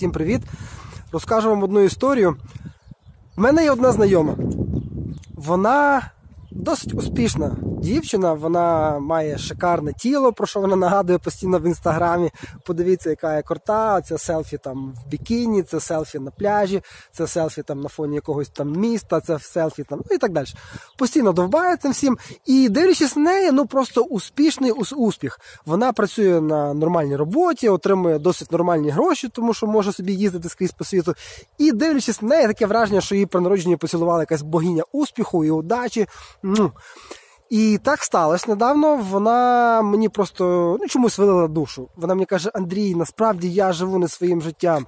всім привіт! Розкажу вам одну історію. У мене є одна знайома. Вона досить успішна дівчина, вона має шикарне тіло, про що вона нагадує постійно в інстаграмі. Подивіться, яка є корта, це селфі там в бікіні, це селфі на пляжі, це селфі там на фоні якогось там міста, це селфі там, ну і так далі. Постійно довбає цим всім. І дивлячись на неї, ну просто успішний успіх. Вона працює на нормальній роботі, отримує досить нормальні гроші, тому що може собі їздити скрізь по світу. І дивлячись на неї, таке враження, що її при народженні поцілувала якась богиня успіху і удачі. Ну, і так сталося недавно. Вона мені просто ну, чомусь вилила душу. Вона мені каже: Андрій, насправді я живу не своїм життям.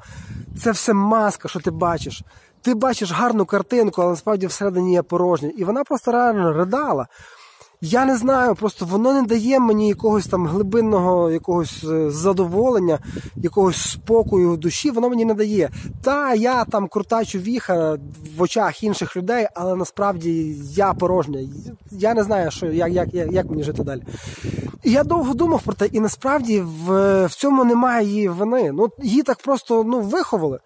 Це все маска, що ти бачиш. Ти бачиш гарну картинку, але насправді всередині є порожня. І вона просто реально ридала. Я не знаю, просто воно не дає мені якогось там глибинного якогось е, задоволення, якогось спокою в душі, воно мені не дає. Та я там крута чувіха в очах інших людей, але насправді я порожня. Я не знаю, що як як, як, як мені жити далі. І я довго думав про те, і насправді в, в цьому немає її вини. Ну її так просто ну виховали.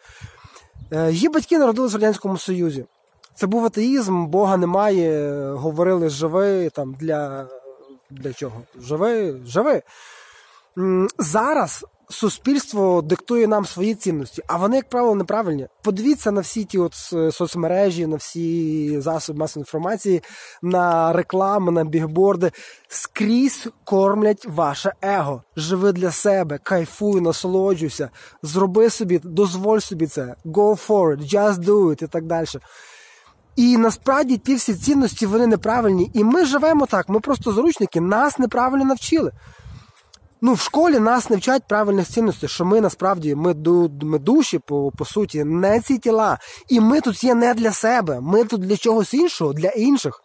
Е, її батьки народились в радянському союзі. Це був атеїзм, Бога немає. Говорили живи там для для чого? Живи, живи. Зараз суспільство диктує нам свої цінності, а вони, як правило, неправильні. Подивіться на всі ті от соцмережі, на всі засоби масової інформації, на реклами, на бігборди. Скрізь кормлять ваше его. Живи для себе, кайфуй, насолоджуйся, зроби собі, дозволь собі це, go for it, just do it і так далі. І насправді ті всі цінності вони неправильні. І ми живемо так, ми просто зручники, нас неправильно навчили. Ну, в школі нас не вчать правильних цінностей, що ми насправді ми ми душі, по по суті, не ці тіла. І ми тут є не для себе, ми тут для чогось іншого, для інших.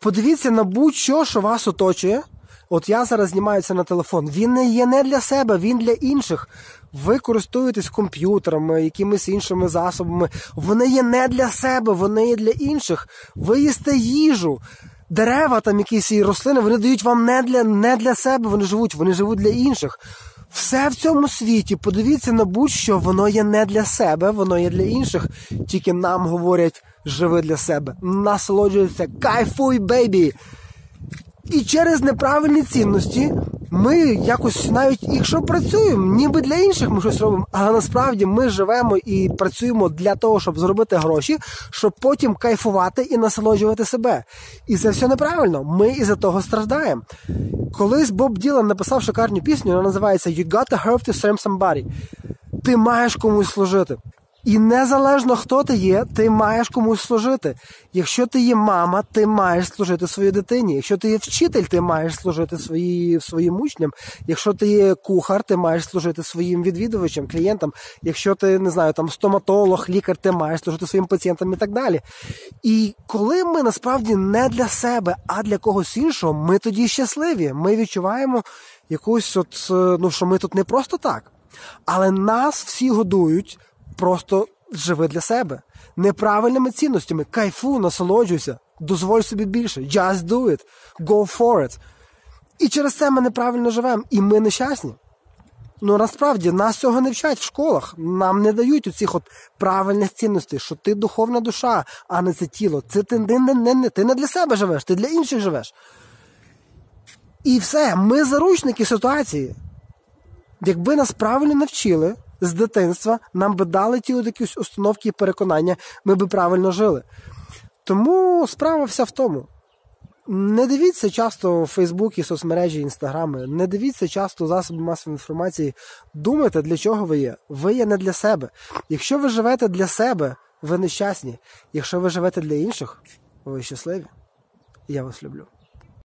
Подивіться на будь-що, що вас оточує. От я зараз знімаюся на телефон. Він не є не для себе, він для інших. Ви користуєтесь комп'ютерами, якимись іншими засобами. Вони є не для себе, вони є для інших. Ви їсте їжу. Дерева, там якісь і рослини, вони дають вам не для не для себе, вони живуть, вони живуть для інших. Все в цьому світі, подивіться на будь-що, воно є не для себе, воно є для інших. Тільки нам говорять, живи для себе. Насолоджується, кайфуй, бейбі! І через неправильні цінності ми якось навіть якщо працюємо, ніби для інших ми щось робимо, але насправді ми живемо і працюємо для того, щоб зробити гроші, щоб потім кайфувати і насолоджувати себе. І це все неправильно. Ми із за того страждаємо. Колись Боб Ділан написав шикарну пісню, вона називається You got to have to serve somebody. Ти маєш комусь служити. І незалежно хто ти є, ти маєш комусь служити. Якщо ти є мама, ти маєш служити своїй дитині. Якщо ти є вчитель, ти маєш служити свої, своїм учням. Якщо ти є кухар, ти маєш служити своїм відвідувачам, клієнтам. Якщо ти не знаю, там стоматолог, лікар, ти маєш служити своїм пацієнтам і так далі. І коли ми насправді не для себе, а для когось іншого, ми тоді щасливі. Ми відчуваємо якусь, от ну що ми тут не просто так. Але нас всі годують просто живи для себе. Неправильними цінностями. Кайфу, насолоджуйся, дозволь собі більше. Just do it. Go for it. І через це ми неправильно живемо, і ми нещасні. Ну насправді нас цього не вчать в школах. Нам не дають оцих от правильних цінностей, що ти духовна душа, а не це тіло. Це ти не, не, не, ти не для себе живеш, ти для інших живеш. І все, ми заручники ситуації. Якби нас правильно навчили, з дитинства нам би дали ті от якісь установки і переконання, ми би правильно жили. Тому справа вся в тому. Не дивіться часто Фейсбуки, соцмережі, інстаграми, не дивіться часто засоби масової інформації. Думайте, для чого ви є. Ви є не для себе. Якщо ви живете для себе, ви нещасні. Якщо ви живете для інших, ви щасливі. Я вас люблю.